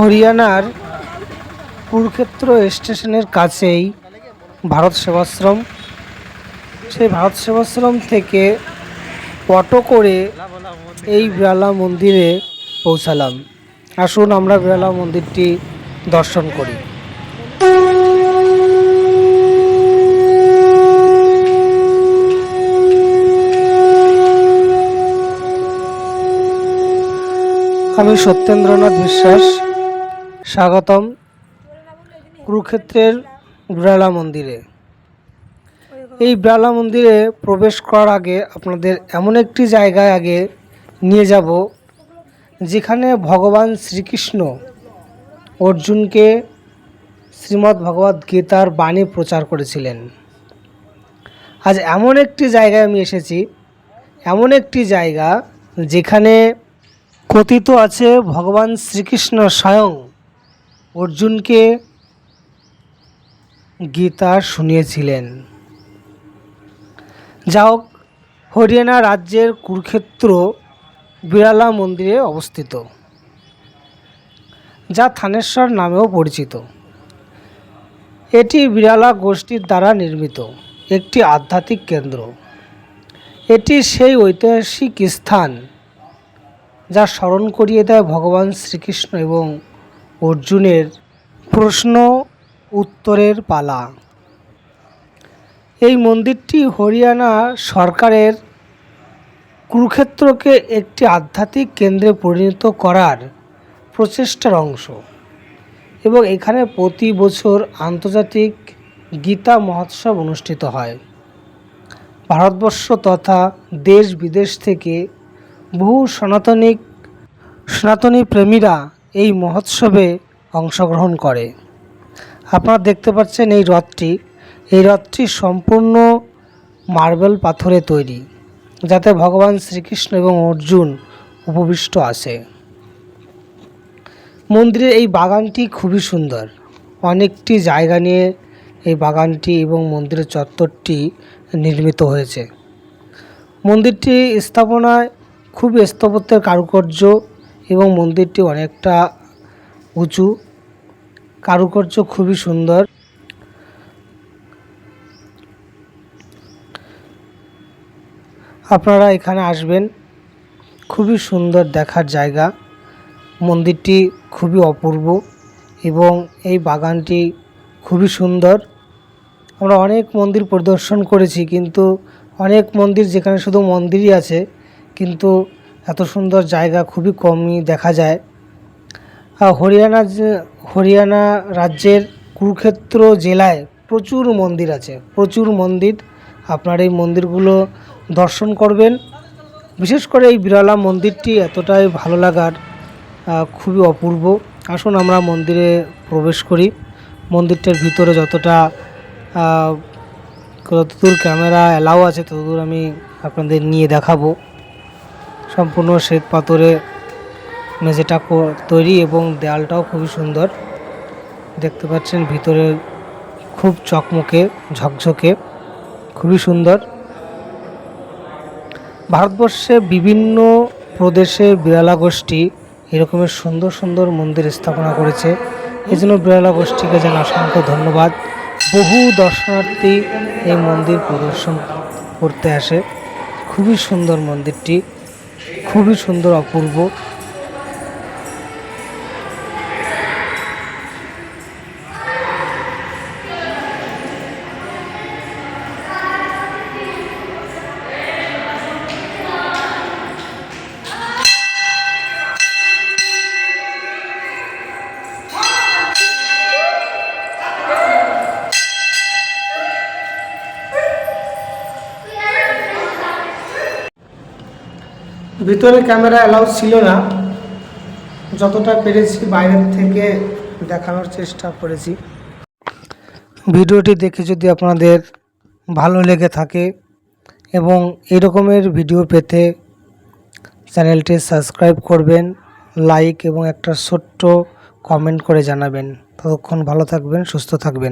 হরিয়ানার কুরুক্ষেত্র স্টেশনের কাছেই ভারত সেবাশ্রম। সেই ভারত সেবাশ্রম থেকে অটো করে এই বিড়ালা মন্দিরে পৌঁছালাম। আসুন আমরা বিড়ালা মন্দিরটি দর্শন করি। আমি সত্যেন্দ্রনাথ বিশ্বাস। স্বাগতম কুরুক্ষেত্রের বিড়ালা মন্দিরে। এই বিড়ালা মন্দিরে প্রবেশ করার আগে আপনাদের এমন একটি জায়গায় আগে নিয়ে যাব, যেখানে ভগবান শ্রীকৃষ্ণ অর্জুনকে শ্রীমদ্ ভগবদ গীতার বাণী প্রচার করেছিলেন। আজ এমন একটি জায়গায় আমি এসেছি, এমন একটি জায়গা যেখানে কথিত আছে ভগবান শ্রীকৃষ্ণ স্বয়ং অর্জুনকে গীতা শুনিয়েছিলেন। যা হোক, হরিয়ানা রাজ্যের কুরুক্ষেত্র বিড়ালা মন্দিরে অবস্থিত, যা থানেশ্বর নামেও পরিচিত। এটি বিড়ালা গোষ্ঠীর দ্বারা নির্মিত, একটি আধ্যাত্মিক কেন্দ্র। এটি সেই ঐতিহাসিক স্থান যা স্মরণ করিয়ে দেয় ভগবান শ্রীকৃষ্ণ এবং অর্জুনের প্রশ্ন উত্তরের পালা। এই মন্দিরটি হরিয়ানা সরকারের কুরুক্ষেত্রকে একটি আধ্যাত্মিক কেন্দ্রে পরিণত করার প্রচেষ্টার অংশ এবং এখানে প্রতি বছর আন্তর্জাতিক গীতা মহোৎসব অনুষ্ঠিত হয়। ভারতবর্ষ তথা দেশ বিদেশ থেকে বহু সনাতনিক, সনাতনী প্রেমীরা এই মহোৎসবে অংশগ্রহণ করে। আপনারা দেখতে পাচ্ছেন এই রথটি এই রথটি সম্পূর্ণ মার্বেল পাথরে তৈরি, যাতে ভগবান শ্রীকৃষ্ণ এবং অর্জুন উপবিষ্ট আছে। মন্দিরের এই বাগানটি খুবই সুন্দর। অনেকটি জায়গা নিয়ে এই বাগানটি এবং মন্দিরের চত্বরটি নির্মিত হয়েছে। মন্দিরটি স্থাপনায় খুব স্থাপত্যের কারুকার্য এবং মন্দিরটি অনেকটা উঁচু। কারুকার্য খুবই সুন্দর। আপনারা এখানে আসবেন। খুবই সুন্দর দেখার জায়গা। মন্দিরটি খুবই অপূর্ব এবং এই বাগানটি খুবই সুন্দর। আমরা অনেক মন্দির পরিদর্শন করেছি, কিন্তু অনেক মন্দির যেখানে শুধু মন্দিরই আছে, কিন্তু এত সুন্দর জায়গা, খুবই কমই দেখা যায়। হরিয়ানা হরিয়ানা রাজ্যের কুরুক্ষেত্র জেলায় প্রচুর মন্দির আছে। প্রচুর মন্দির, আপনার এই মন্দিরগুলো দর্শন করবেন। বিশেষ করে এই বিরলা মন্দিরটি এতটাই ভালো লাগার খুবই অপূর্ব। আসুন আমরা মন্দিরে প্রবেশ করি। মন্দিরটার ভিতরে যতটা যতদূর ক্যামেরা অ্যালাউ আছে, ততদূর আমি আপনাদের নিয়ে দেখাবো। সম্পূর্ণ শ্বেত পাথরে মেঝেটা তৈরি এবং দেয়ালটাও খুবই সুন্দর। দেখতে পাচ্ছেন ভিতরে খুব চকমকে, ঝকঝকে, খুবই সুন্দর। ভারতবর্ষে বিভিন্ন প্রদেশে বিড়ালা গোষ্ঠী এরকমের সুন্দর সুন্দর মন্দির স্থাপনা করেছে। এই জন্য বিড়ালা গোষ্ঠীকে যেন অসংখ্য ধন্যবাদ। বহু দর্শনার্থী এই মন্দির প্রদর্শন করতে আসে। খুবই সুন্দর মন্দিরটি। খুবই সুন্দর অপূর্ব। ভিতরে ক্যামেরা অ্যালাউ ছিল না। যতটা পেরেছি বাইরের থেকে দেখানোর চেষ্টা করেছি। ভিডিওটি দেখে যদি আপনাদের ভালো লেগে থাকে এবং এই রকমের ভিডিও পেতে চ্যানেলটি সাবস্ক্রাইব করবেন, লাইক এবং একটা ছোট্ট কমেন্ট করে জানাবেন। ততক্ষণ ভালো থাকবেন, সুস্থ থাকবেন।